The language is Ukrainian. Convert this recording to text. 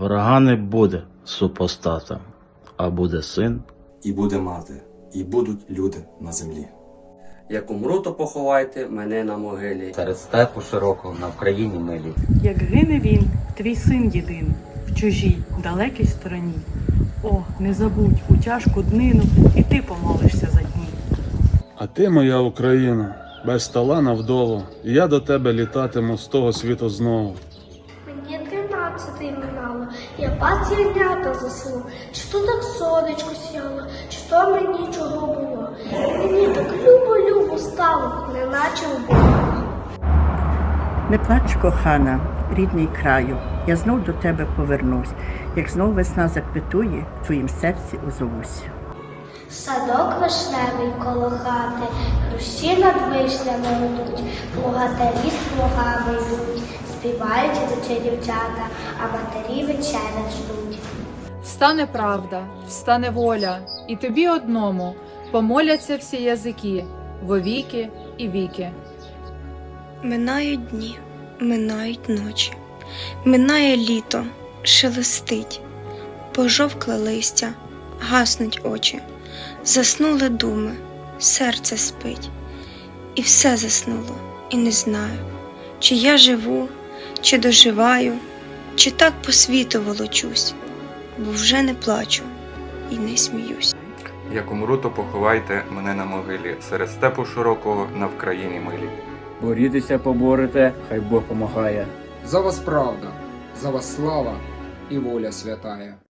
Врага не буде супостата, а буде син. І буде мати, і будуть люди на землі. Як умру, то поховайте мене на могилі. Серед степу широкого на Вкраїні милі. Як гине він, твій син єдин, в чужій, далекій стороні. О, не забудь у тяжку днину, і ти помолишся за дні. А ти, моя Україна, без талана вдову, і я до тебе літатиму з того світу знову. Мені я пас ягнята заснув. Чи то так сонечко сяло, чи то мені чого було. Мені так любо-любо стало, неначе у Бога. Не плач, кохана, рідний краю, я знов до тебе повернусь, як знов весна заквітує, в твоїм серці озовусь. Садок вишневий коло хати, хрущі над вишнями ростуть, плугатарі з плугами йдуть, співають ідучі дівчата, а матері вечеря ждуть. Встане правда, встане воля, і тобі одному помоляться всі язики, вовіки і віки. Минають дні, минають ночі, минає літо, шелестить, пожовкле листя, гаснуть очі, заснули думи, серце спить, і все заснуло, і не знаю, чи я живу, чи доживаю, чи так по світу волочусь, бо вже не плачу і не сміюсь. Як умру, то поховайте мене на могилі серед степу широкого на Вкраїні милі. Борітеся, поборете, хай Бог помагає. За вас правда, за вас слава і воля святая.